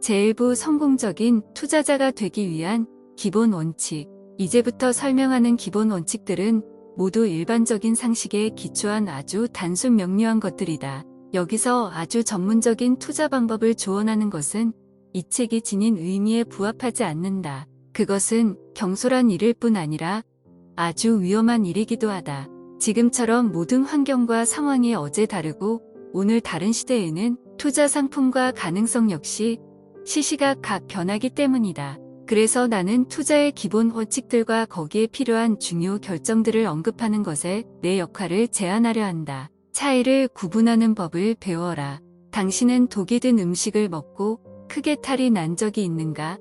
제1부 성공적인 투자자가 되기 위한 기본 원칙. 이제부터 설명하는 기본 원칙들은 모두 일반적인 상식에 기초한 아주 단순 명료한 것들이다. 여기서 아주 전문적인 투자 방법을 조언하는 것은 이 책이 지닌 의미에 부합하지 않는다. 그것은 경솔한 일일 뿐 아니라 아주 위험한 일이기도 하다. 지금처럼 모든 환경과 상황이 어제 다르고 오늘 다른 시대에는 투자 상품과 가능성 역시 시시각 각 변하기 때문이다. 그래서 나는 투자의 기본 원칙들과 거기에 필요한 중요 결정들을 언급하는 것에 내 역할을 제안하려 한다. 차이를 구분하는 법을 배워라. 당신은 독이 든 음식을 먹고 크게 탈이 난 적이 있는가?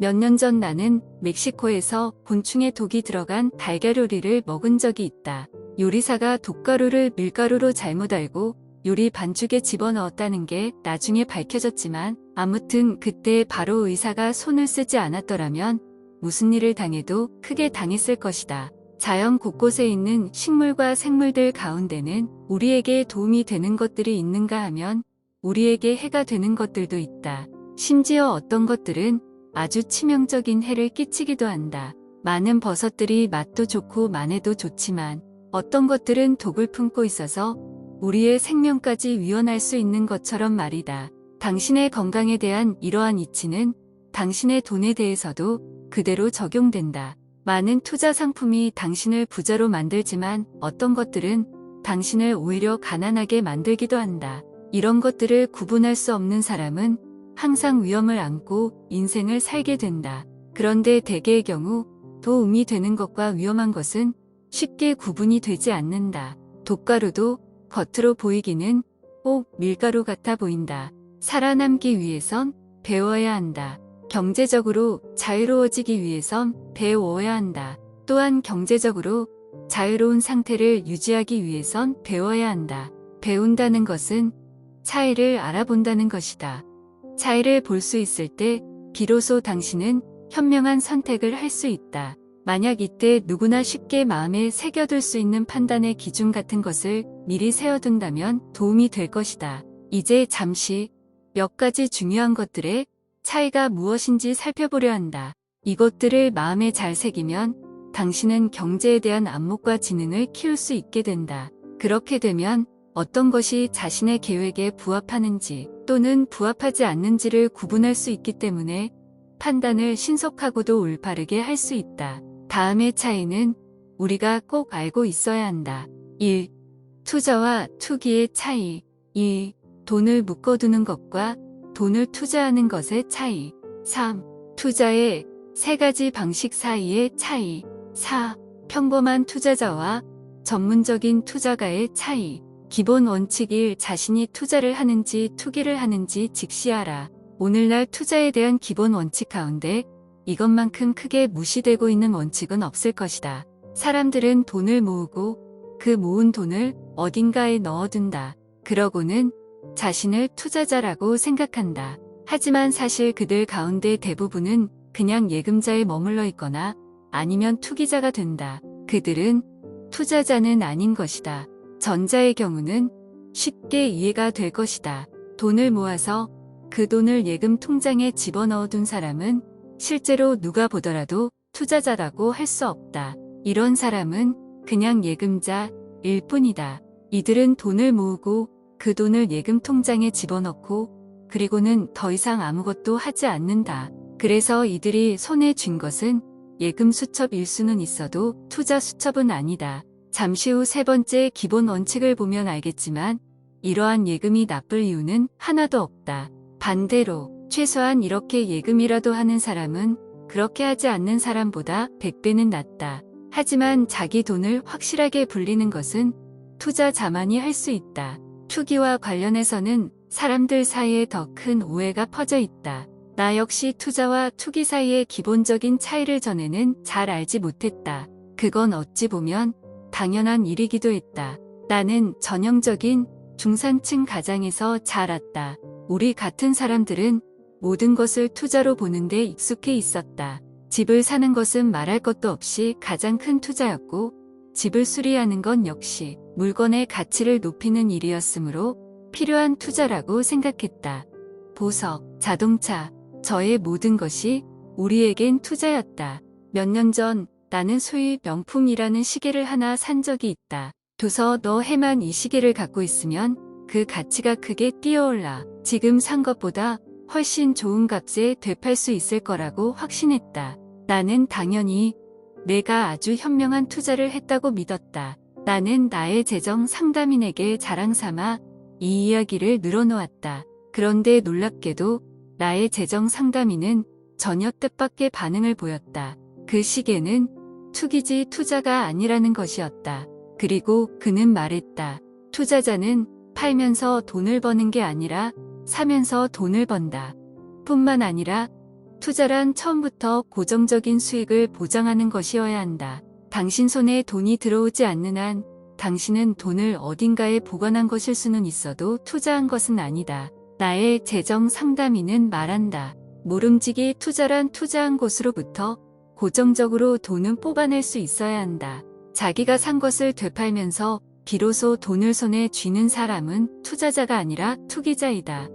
몇 년 전 나는 멕시코에서 곤충의 독이 들어간 달걀 요리를 먹은 적이 있다. 요리사가 독가루를 밀가루로 잘못 알고 요리 반죽에 집어넣었다는 게 나중에 밝혀졌지만 아무튼 그때 바로 의사가 손을 쓰지 않았더라면 무슨 일을 당해도 크게 당했을 것이다. 자연 곳곳에 있는 식물과 생물들 가운데는 우리에게 도움이 되는 것들이 있는가 하면 우리에게 해가 되는 것들도 있다. 심지어 어떤 것들은 아주 치명적인 해를 끼치기도 한다. 많은 버섯들이 맛도 좋고 만해도 좋지만 어떤 것들은 독을 품고 있어서 우리의 생명까지 위헌할 수 있는 것처럼 말이다. 당신의 건강에 대한 이러한 이치는 당신의 돈에 대해서도 그대로 적용된다. 많은 투자 상품이 당신을 부자로 만들지만 어떤 것들은 당신을 오히려 가난하게 만들기도 한다. 이런 것들을 구분할 수 없는 사람은 항상 위험을 안고 인생을 살게 된다. 그런데 대개의 경우 도움이 되는 것과 위험한 것은 쉽게 구분이 되지 않는다. 독가루도 겉으로 보이기는 꼭 밀가루 같아 보인다. 살아남기 위해선 배워야 한다. 경제적으로 자유로워지기 위해선 배워야 한다. 또한 경제적으로 자유로운 상태를 유지하기 위해선 배워야 한다. 배운다는 것은 차이를 알아본다는 것이다. 차이를 볼 수 있을 때 비로소 당신은 현명한 선택을 할 수 있다. 만약 이때 누구나 쉽게 마음에 새겨둘 수 있는 판단의 기준 같은 것을 미리 세워둔다면 도움이 될 것이다. 이제 잠시 몇 가지 중요한 것들의 차이가 무엇인지 살펴보려 한다. 이것들을 마음에 잘 새기면 당신은 경제에 대한 안목과 지능을 키울 수 있게 된다. 그렇게 되면 어떤 것이 자신의 계획에 부합하는지 또는 부합하지 않는지를 구분할 수 있기 때문에 판단을 신속하고도 올바르게 할 수 있다. 다음의 차이는 우리가 꼭 알고 있어야 한다. 1. 투자와 투기의 차이. 2. 돈을 묶어두는 것과 돈을 투자하는 것의 차이. 3. 투자의 세 가지 방식 사이의 차이. 4. 평범한 투자자와 전문적인 투자가의 차이. 기본 원칙 1. 자신이 투자를 하는지 투기를 하는지 직시하라. 오늘날 투자에 대한 기본 원칙 가운데 이것만큼 크게 무시되고 있는 원칙은 없을 것이다. 사람들은 돈을 모으고 그 모은 돈을 어딘가에 넣어둔다. 그러고는 자신을 투자자라고 생각한다. 하지만 사실 그들 가운데 대부분은 그냥 예금자에 머물러 있거나 아니면 투기자가 된다. 그들은 투자자는 아닌 것이다. 전자의 경우는 쉽게 이해가 될 것이다. 돈을 모아서 그 돈을 예금 통장에 집어넣어 둔 사람은 실제로 누가 보더라도 투자자라고 할 수 없다. 이런 사람은 그냥 예금자일 뿐이다. 이들은 돈을 모으고 그 돈을 예금 통장에 집어넣고 그리고는 더 이상 아무것도 하지 않는다. 그래서 이들이 손에 쥔 것은 예금 수첩 일 수는 있어도 투자 수첩은 아니다. 잠시 후 세 번째 기본 원칙을 보면 알겠지만 이러한 예금이 나쁠 이유는 하나도 없다. 반대로 최소한 이렇게 예금이라도 하는 사람은 그렇게 하지 않는 사람보다 100배는 낫다. 하지만 자기 돈을 확실하게 불리는 것은 투자 자만이 할 수 있다. 투기와 관련해서는 사람들 사이에 더 큰 오해가 퍼져 있다. 나 역시 투자와 투기 사이의 기본적인 차이를 전에는 잘 알지 못했다. 그건 어찌 보면 당연한 일이기도 했다. 나는 전형적인 중산층 가장에서 자랐다. 우리 같은 사람들은 모든 것을 투자로 보는데 익숙해 있었다. 집을 사는 것은 말할 것도 없이 가장 큰 투자였고 집을 수리하는 건 역시 물건의 가치를 높이는 일이었으므로 필요한 투자라고 생각했다. 보석, 자동차, 저의 모든 것이 우리에겐 투자였다. 몇 년 전 나는 소위 명품이라는 시계를 하나 산 적이 있다. 도서 너 해만 이 시계를 갖고 있으면 그 가치가 크게 뛰어올라. 지금 산 것보다 훨씬 좋은 값에 되팔 수 있을 거라고 확신했다. 나는 당연히 내가 아주 현명한 투자를 했다고 믿었다. 나는 나의 재정 상담인에게 자랑 삼아 이 이야기를 늘어놓았다. 그런데 놀랍게도 나의 재정 상담인은 전혀 뜻밖의 반응을 보였다. 그 시계는 투기지 투자가 아니라는 것이었다. 그리고 그는 말했다. 투자자는 팔면서 돈을 버는 게 아니라 사면서 돈을 번다. 뿐만 아니라 투자란 처음부터 고정적인 수익을 보장하는 것이어야 한다. 당신 손에 돈이 들어오지 않는 한 당신은 돈을 어딘가에 보관한 것일 수는 있어도 투자한 것은 아니다. 나의 재정 상담인은 말한다. 모름지기 투자란 투자한 곳으로부터 고정적으로 돈은 뽑아낼 수 있어야 한다. 자기가 산 것을 되팔면서 비로소 돈을 손에 쥐는 사람은 투자자가 아니라 투기자이다.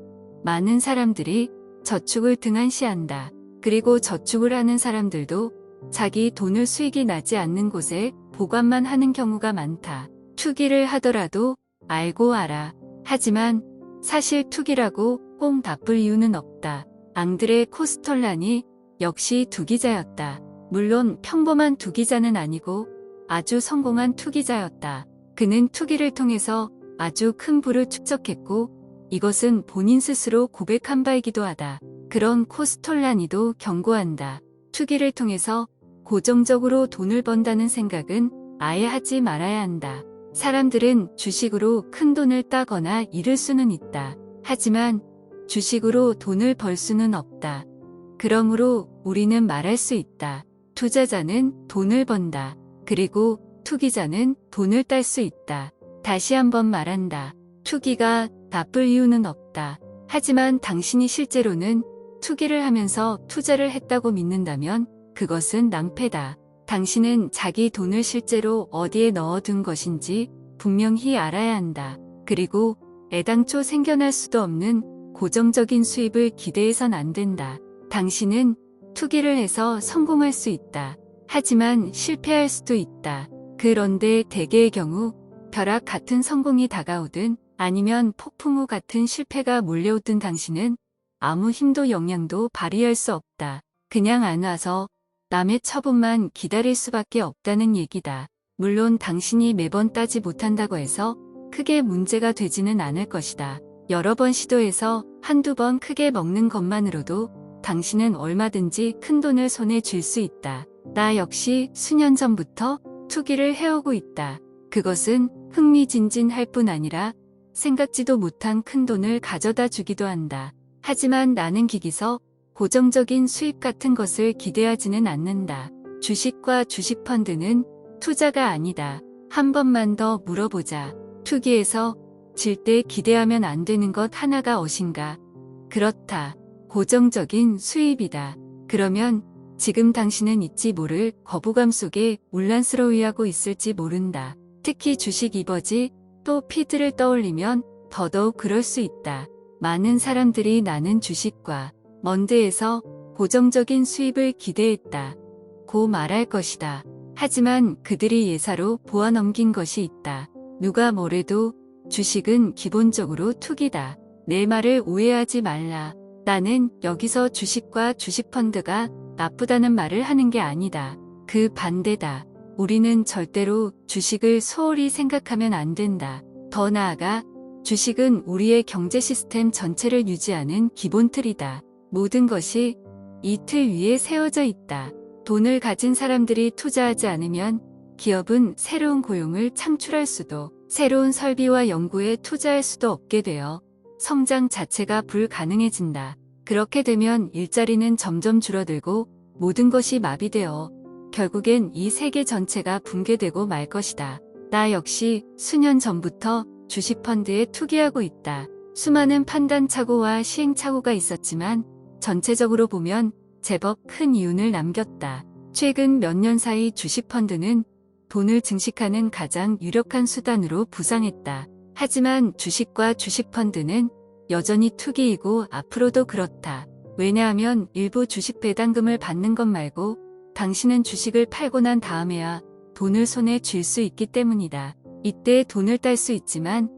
많은 사람들이 저축을 등한시한다. 그리고 저축을 하는 사람들도 자기 돈을 수익이 나지 않는 곳에 보관만 하는 경우가 많다. 투기를 하더라도 알고 알아. 하지만 사실 투기라고 꼭 나쁠 이유는 없다. 앙드레 코스톨란이 역시 투기자였다. 물론 평범한 투기자는 아니고 아주 성공한 투기자였다. 그는 투기를 통해서 아주 큰 부를 축적했고 이것은 본인 스스로 고백한 바이기도 하다. 그런 코스톨라니도 경고한다. 투기를 통해서 고정적으로 돈을 번다는 생각은 아예 하지 말아야 한다. 사람들은 주식으로 큰 돈을 따거나 잃을 수는 있다. 하지만 주식으로 돈을 벌 수는 없다. 그러므로 우리는 말할 수 있다. 투자자는 돈을 번다. 그리고 투기자는 돈을 딸 수 있다. 다시 한번 말한다. 투기가 나쁠 이유는 없다. 하지만 당신이 실제로는 투기를 하면서 투자를 했다고 믿는다면 그것은 낭패다. 당신은 자기 돈을 실제로 어디에 넣어둔 것인지 분명히 알아야 한다. 그리고 애당초 생겨날 수도 없는 고정적인 수입을 기대해선 안 된다. 당신은 투기를 해서 성공할 수 있다. 하지만 실패할 수도 있다. 그런데 대개의 경우 벼락 같은 성공이 다가오든 아니면 폭풍우 같은 실패가 몰려오든 당신은 아무 힘도 영향도 발휘할 수 없다. 그냥 안 와서 남의 처분만 기다릴 수밖에 없다는 얘기다. 물론 당신이 매번 따지 못한다고 해서 크게 문제가 되지는 않을 것이다. 여러 번 시도해서 한두 번 크게 먹는 것만으로도 당신은 얼마든지 큰 돈을 손에 쥘 수 있다. 나 역시 수년 전부터 투기를 해오고 있다. 그것은 흥미진진할 뿐 아니라 생각지도 못한 큰 돈을 가져다 주기도 한다. 하지만 나는 기기서 고정적인 수입 같은 것을 기대하지는 않는다. 주식과 주식펀드는 투자가 아니다. 한 번만 더 물어보자. 투기에서 질 때 기대하면 안 되는 것 하나가 어신가. 그렇다. 고정적인 수입이다. 그러면 지금 당신은 잊지 모를 거부감 속에 혼란스러워하고 있을지 모른다. 특히 주식 이버지 또 피드를 떠올리면 더더욱 그럴 수 있다. 많은 사람들이 나는 주식과 먼데에서 고정적인 수입을 기대했다. 고 말할 것이다. 하지만 그들이 예사로 보아 넘긴 것이 있다. 누가 뭐래도 주식은 기본적으로 투기다. 내 말을 오해하지 말라. 나는 여기서 주식과 주식펀드가 나쁘다는 말을 하는 게 아니다. 그 반대다. 우리는 절대로 주식을 소홀히 생각하면 안 된다. 더 나아가 주식은 우리의 경제 시스템 전체를 유지하는 기본 틀이다. 모든 것이 이 틀 위에 세워져 있다. 돈을 가진 사람들이 투자하지 않으면 기업은 새로운 고용을 창출할 수도, 새로운 설비와 연구에 투자할 수도 없게 되어 성장 자체가 불가능해진다. 그렇게 되면 일자리는 점점 줄어들고 모든 것이 마비되어 결국엔 이 세계 전체가 붕괴되고 말 것이다. 나 역시 수년 전부터 주식펀드에 투기하고 있다. 수많은 판단착오와 시행착오가 있었지만 전체적으로 보면 제법 큰 이윤을 남겼다. 최근 몇 년 사이 주식펀드는 돈을 증식하는 가장 유력한 수단으로 부상했다. 하지만 주식과 주식펀드는 여전히 투기이고 앞으로도 그렇다. 왜냐하면 일부 주식 배당금을 받는 것 말고 당신은 주식을 팔고 난 다음에야 돈을 손에 쥘 수 있기 때문이다. 이때 돈을 딸 수 있지만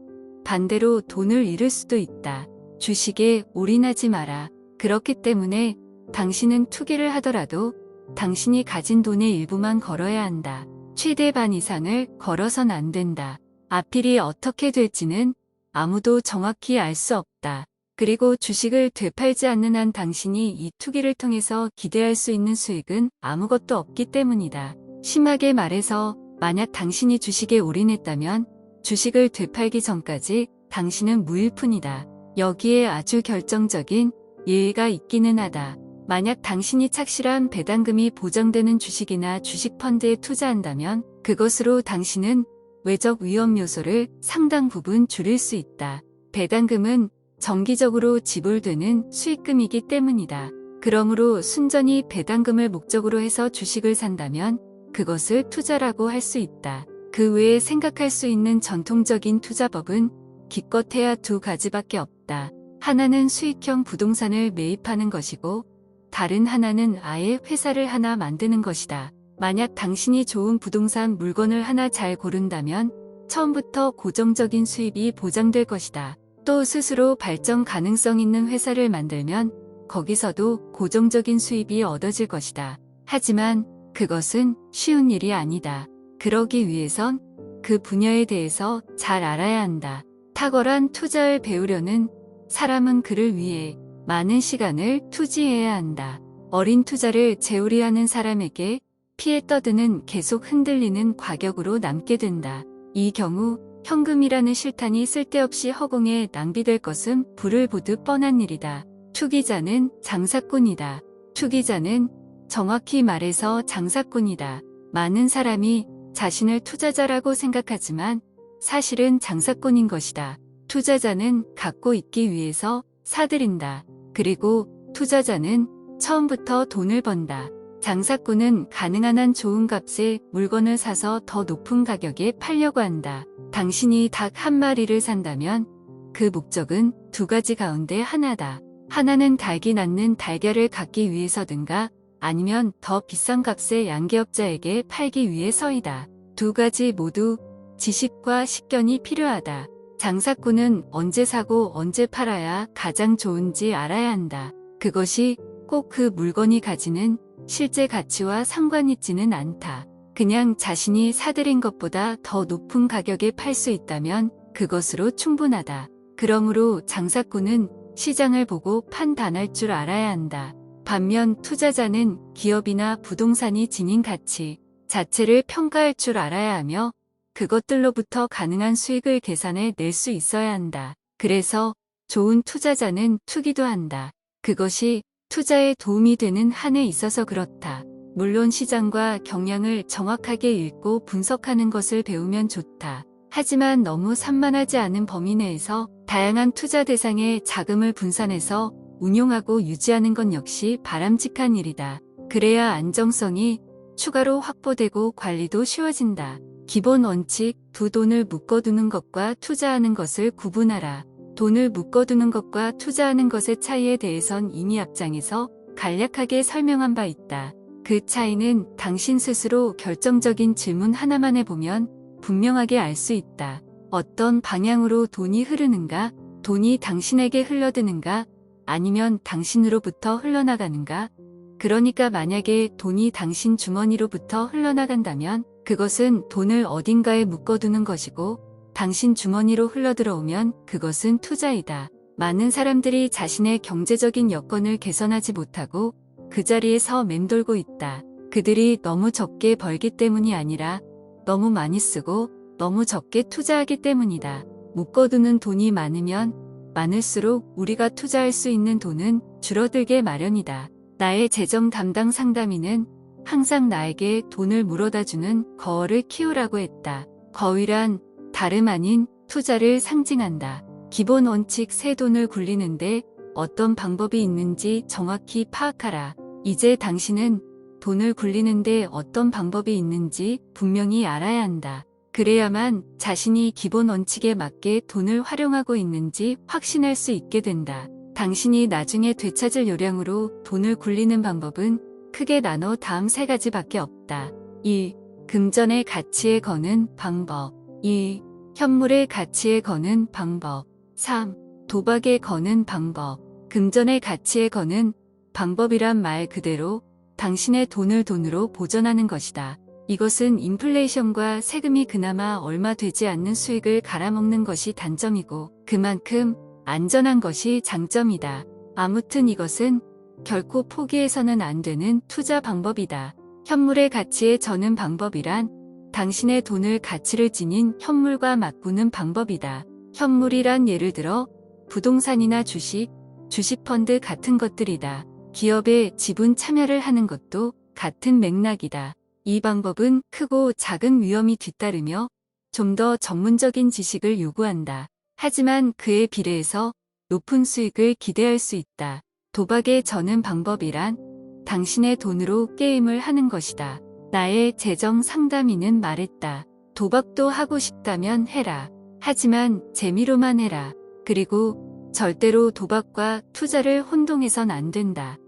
반대로 돈을 잃을 수도 있다. 주식에 올인하지 마라. 그렇기 때문에 당신은 투기를 하더라도 당신이 가진 돈의 일부만 걸어야 한다. 최대 반 이상을 걸어선 안 된다. 앞일이 어떻게 될지는 아무도 정확히 알 수 없다. 그리고 주식을 되팔지 않는 한 당신이 이 투기를 통해서 기대할 수 있는 수익은 아무것도 없기 때문이다. 심하게 말해서 만약 당신이 주식에 올인했다면 주식을 되팔기 전까지 당신은 무일푼이다. 여기에 아주 결정적인 예의가 있기는 하다. 만약 당신이 착실한 배당금이 보장되는 주식이나 주식 펀드에 투자한다면 그것으로 당신은 외적 위험 요소를 상당 부분 줄일 수 있다. 배당금은 정기적으로 지불되는 수익금이기 때문이다. 그러므로 순전히 배당금을 목적으로 해서 주식을 산다면 그것을 투자라고 할 수 있다. 그 외에 생각할 수 있는 전통적인 투자법은 기껏해야 두 가지밖에 없다. 하나는 수익형 부동산을 매입하는 것이고 다른 하나는 아예 회사를 하나 만드는 것이다. 만약 당신이 좋은 부동산 물건을 하나 잘 고른다면 처음부터 고정적인 수입이 보장될 것이다. 또 스스로 발전 가능성 있는 회사를 만들면 거기서도 고정적인 수입이 얻어질 것이다. 하지만 그것은 쉬운 일이 아니다. 그러기 위해선 그 분야에 대해서 잘 알아야 한다. 탁월한 투자를 배우려는 사람은 그를 위해 많은 시간을 투지해야 한다. 어린 투자를 재우리하는 사람에게 피해 떠드는 계속 흔들리는 과격으로 남게 된다. 이 경우 현금이라는 실탄이 쓸데없이 허공에 낭비될 것은 불을 보듯 뻔한 일이다. 투기자는 장사꾼이다. 투기자는 정확히 말해서 장사꾼이다. 많은 사람이 자신을 투자자라고 생각하지만 사실은 장사꾼인 것이다. 투자자는 갖고 있기 위해서 사들인다. 그리고 투자자는 처음부터 돈을 번다. 장사꾼은 가능한 한 좋은 값에 물건을 사서 더 높은 가격에 팔려고 한다. 당신이 닭 한 마리를 산다면 그 목적은 두 가지 가운데 하나다. 하나는 닭이 낳는 달걀을 갖기 위해서든가 아니면 더 비싼 값에 양계업자에게 팔기 위해서이다. 두 가지 모두 지식과 식견이 필요하다. 장사꾼은 언제 사고 언제 팔아야 가장 좋은지 알아야 한다. 그것이 꼭 그 물건이 가지는 실제 가치와 상관 있지는 않다. 그냥 자신이 사들인 것보다 더 높은 가격에 팔 수 있다면 그것으로 충분하다. 그러므로 장사꾼은 시장을 보고 판단할 줄 알아야 한다. 반면 투자자는 기업이나 부동산이 지닌 가치 자체를 평가할 줄 알아야 하며 그것들로부터 가능한 수익을 계산해 낼 수 있어야 한다. 그래서 좋은 투자자는 투기도 한다. 그것이 투자에 도움이 되는 한에 있어서 그렇다. 물론 시장과 경향을 정확하게 읽고 분석하는 것을 배우면 좋다. 하지만 너무 산만하지 않은 범위 내에서 다양한 투자 대상에 자금을 분산해서 운용하고 유지하는 건 역시 바람직한 일이다. 그래야 안정성이 추가로 확보되고 관리도 쉬워진다. 기본 원칙, 두 돈을 묶어두는 것과 투자하는 것을 구분하라. 돈을 묶어두는 것과 투자하는 것의 차이에 대해선 이미 앞장에서 간략하게 설명한 바 있다. 그 차이는 당신 스스로 결정적인 질문 하나만 해보면 분명하게 알 수 있다. 어떤 방향으로 돈이 흐르는가? 돈이 당신에게 흘러드는가? 아니면 당신으로부터 흘러나가는가? 그러니까 만약에 돈이 당신 주머니로부터 흘러나간다면 그것은 돈을 어딘가에 묶어두는 것이고 당신 주머니로 흘러들어오면 그것은 투자이다. 많은 사람들이 자신의 경제적인 여건을 개선하지 못하고 그 자리에서 맴돌고 있다. 그들이 너무 적게 벌기 때문이 아니라 너무 많이 쓰고 너무 적게 투자하기 때문이다. 묶어두는 돈이 많으면 많을수록 우리가 투자할 수 있는 돈은 줄어들게 마련이다. 나의 재정 담당 상담인은 항상 나에게 돈을 물어다 주는 거울을 키우라고 했다. 거위란 다름 아닌 투자를 상징한다. 기본 원칙 새 돈을 굴리는데 어떤 방법이 있는지 정확히 파악하라. 이제 당신은 돈을 굴리는데 어떤 방법이 있는지 분명히 알아야 한다. 그래야만 자신이 기본 원칙에 맞게 돈을 활용하고 있는지 확신할 수 있게 된다. 당신이 나중에 되찾을 요량으로 돈을 굴리는 방법은 크게 나눠 다음 세 가지밖에 없다. 1. 금전의 가치에 거는 방법. 2. 현물의 가치에 거는 방법. 3. 도박에 거는 방법. 금전의 가치에 거는 방법이란 말 그대로 당신의 돈을 돈으로 보전하는 것이다. 이것은 인플레이션과 세금이 그나마 얼마 되지 않는 수익을 갈아먹는 것이 단점이고 그만큼 안전한 것이 장점이다. 아무튼 이것은 결코 포기해서는 안 되는 투자 방법이다. 현물의 가치에 저는 방법이란 당신의 돈을 가치를 지닌 현물과 맞꾸는 방법이다. 현물이란 예를 들어 부동산이나 주식, 주식펀드 같은 것들이다. 기업에 지분 참여를 하는 것도 같은 맥락이다. 이 방법은 크고 작은 위험이 뒤따르며 좀 더 전문적인 지식을 요구한다. 하지만 그에 비례해서 높은 수익을 기대할 수 있다. 도박에 저는 방법이란 당신의 돈으로 게임을 하는 것이다. 나의 재정 상담인은 말했다. 도박도 하고 싶다면 해라. 하지만 재미로만 해라. 그리고 절대로 도박과 투자를 혼동해선 안 된다.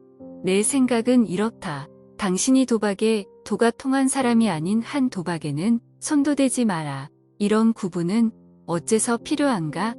내 생각은 이렇다. 당신이 도박에 도가 통한 사람이 아닌 한 도박에는 손도 대지 마라. 이런 구분은 어째서 필요한가?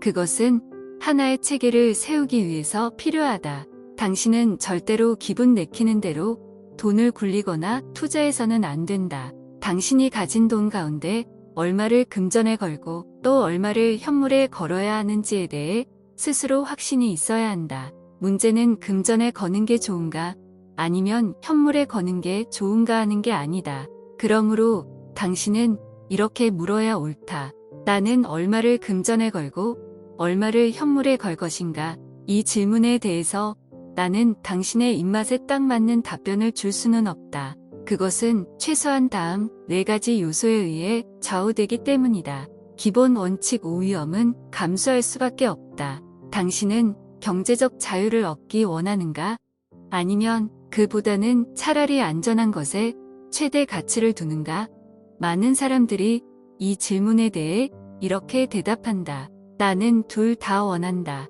그것은 하나의 체계를 세우기 위해서 필요하다. 당신은 절대로 기분 내키는 대로 돈을 굴리거나 투자해서는 안 된다. 당신이 가진 돈 가운데 얼마를 금전에 걸고 또 얼마를 현물에 걸어야 하는지에 대해 스스로 확신이 있어야 한다. 문제는 금전에 거는 게 좋은가 아니면 현물에 거는 게 좋은가 하는 게 아니다. 그러므로 당신은 이렇게 물어야 옳다. 나는 얼마를 금전에 걸고 얼마를 현물에 걸 것인가? 이 질문에 대해서 나는 당신의 입맛에 딱 맞는 답변을 줄 수는 없다. 그것은 최소한 다음 네 가지 요소에 의해 좌우되기 때문이다. 기본 원칙 5위험은 감수할 수밖에 없다. 당신은 경제적 자유를 얻기 원하는가? 아니면 그보다는 차라리 안전한 것에 최대 가치를 두는가? 많은 사람들이 이 질문에 대해 이렇게 대답한다. 나는 둘 다 원한다.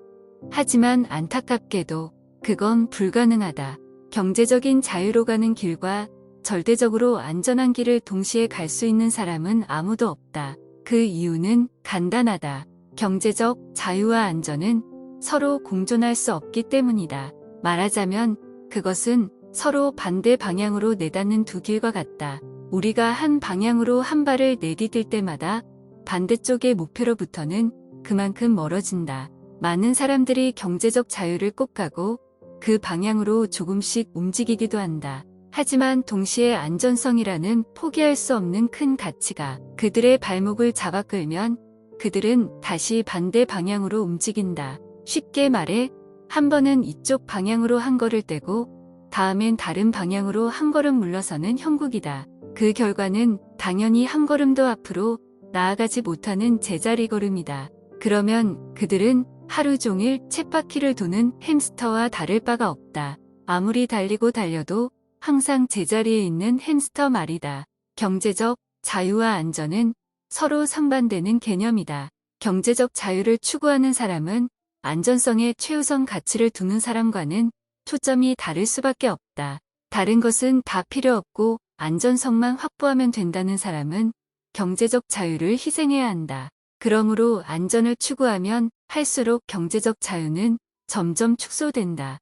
하지만 안타깝게도 그건 불가능하다. 경제적인 자유로 가는 길과 절대적으로 안전한 길을 동시에 갈 수 있는 사람은 아무도 없다. 그 이유는 간단하다. 경제적 자유와 안전은 서로 공존할 수 없기 때문이다. 말하자면 그것은 서로 반대 방향으로 내닫는 두 길과 같다. 우리가 한 방향으로 한 발을 내디딜 때마다 반대쪽의 목표로부터는 그만큼 멀어진다. 많은 사람들이 경제적 자유를 꼭 가고 그 방향으로 조금씩 움직이기도 한다. 하지만 동시에 안전성이라는 포기할 수 없는 큰 가치가 그들의 발목을 잡아 끌면 그들은 다시 반대 방향으로 움직인다. 쉽게 말해 한 번은 이쪽 방향으로 한 걸을 떼고 다음엔 다른 방향으로 한 걸음 물러서는 형국이다. 그 결과는 당연히 한 걸음도 앞으로 나아가지 못하는 제자리 걸음이다. 그러면 그들은 하루 종일 쳇바퀴를 도는 햄스터와 다를 바가 없다. 아무리 달리고 달려도 항상 제자리에 있는 햄스터 말이다. 경제적 자유와 안전은 서로 상반되는 개념이다. 경제적 자유를 추구하는 사람은 안전성에 최우선 가치를 두는 사람과는 초점이 다를 수밖에 없다. 다른 것은 다 필요 없고 안전성만 확보하면 된다는 사람은 경제적 자유를 희생해야 한다. 그러므로 안전을 추구하면 할수록 경제적 자유는 점점 축소된다.